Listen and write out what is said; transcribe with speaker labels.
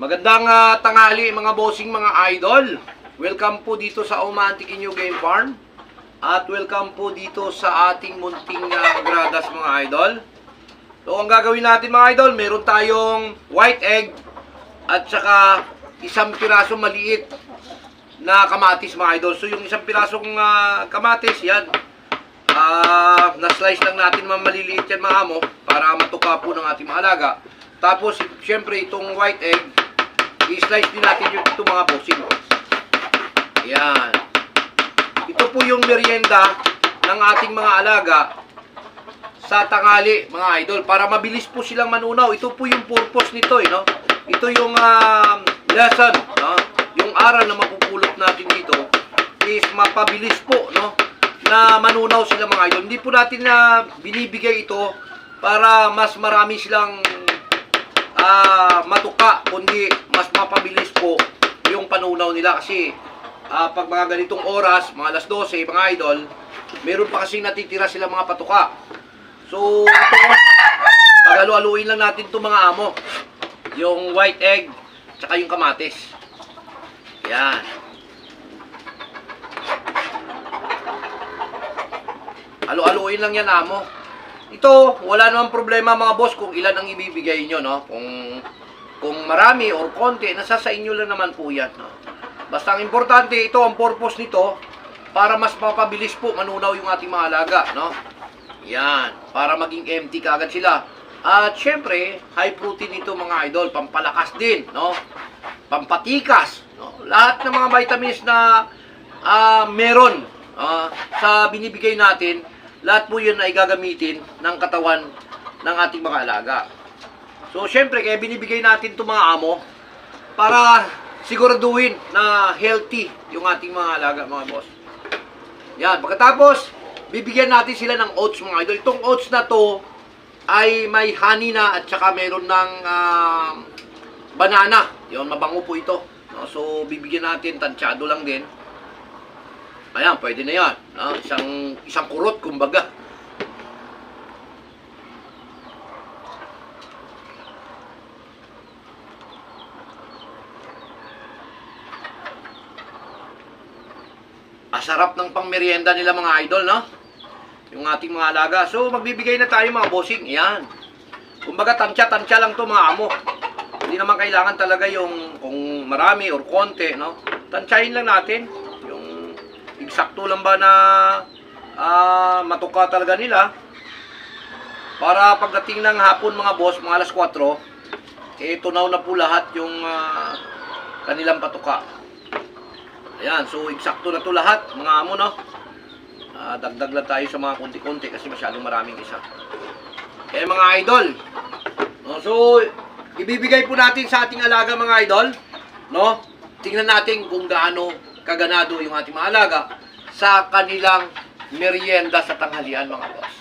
Speaker 1: Magandang ah, tanghali mga bossing mga idol. Welcome po dito sa Omantic New Game Farm. At welcome po dito sa ating munting ah, gradas mga idol. So ang gagawin natin mga idol, meron tayong white egg at saka isang pirasong maliit na kamatis mga idol. So yung isang pirasong ah, kamatis, yan. Ah, na-slice lang natin mga maliliit yan mga amo para matuka po ng ating mga alaga. Tapos, syempre, itong white egg, i-slice din natin yung itong mga bossing. Yan. Ito po yung merienda ng ating mga alaga sa tangali, mga idol, para mabilis po silang manunaw. Ito po yung purpose nito, eh, no? Ito yung um, lesson, no? Yung aral na mapupulot natin dito is mapabilis po, no? Na manunaw sila mga idol. Hindi po natin na binibigay ito para mas marami silang ah, matuka, kundi mas mapabilis po yung panunaw nila kasi ah, pag mga ganitong oras, mga alas 12, mga idol, meron pa kasing natitira sila mga patuka. So, ito, paghalu-haluin lang natin itong mga amo. Yung white egg, tsaka yung kamatis. Yan. Halu-haluin lang yan, amo. Ito, wala namang problema mga boss kung ilan ang ibibigay nyo, no? Kung, kung marami or konti, nasa sa inyo lang naman po yan, no? Basta ang importante, ito ang purpose nito, para mas mapabilis po manunaw yung ating mga alaga, no? Yan, para maging empty kaagad sila. At syempre, high protein ito mga idol, pampalakas din, no? Pampatikas, no? Lahat ng mga vitamins na ah, meron ah, sa binibigay natin, lahat po yun ay gagamitin ng katawan ng ating mga alaga. So, syempre, kaya binibigay natin itong mga amo para siguraduhin na healthy yung ating mga alaga, mga boss. Yan, pagkatapos, bibigyan natin sila ng oats, mga idol. Itong oats na to ay may honey na at saka meron ng ah, banana. Yun, mabango po ito. So, bibigyan natin, tansyado lang din. Ayan, pwede na yan. No? Isang, isang kurot, kumbaga. Asarap ng pangmerienda nila mga idol, no? Yung ating mga alaga. So, magbibigay na tayo mga bossing. Yan. Kumbaga, tansya-tansya lang to mga amo. Hindi naman kailangan talaga yung kung marami or konti, no? Tansyahin lang natin. Eksakto lang ba na ah, matuka talaga nila. Para pagdating ng hapon mga boss, mga alas 4, eh tunaw na po lahat yung ah, kanilang patuka. Ayan, so eksakto na to lahat, mga amo, no? Ah, dagdag lang tayo sa mga konti-konti kasi masyadong maraming isa. Kaya mga idol, no, so ibibigay po natin sa ating alaga mga idol, no? Tingnan natin kung gaano kaganado yung ating mga alaga sa kanilang merienda sa tanghalian mga boss.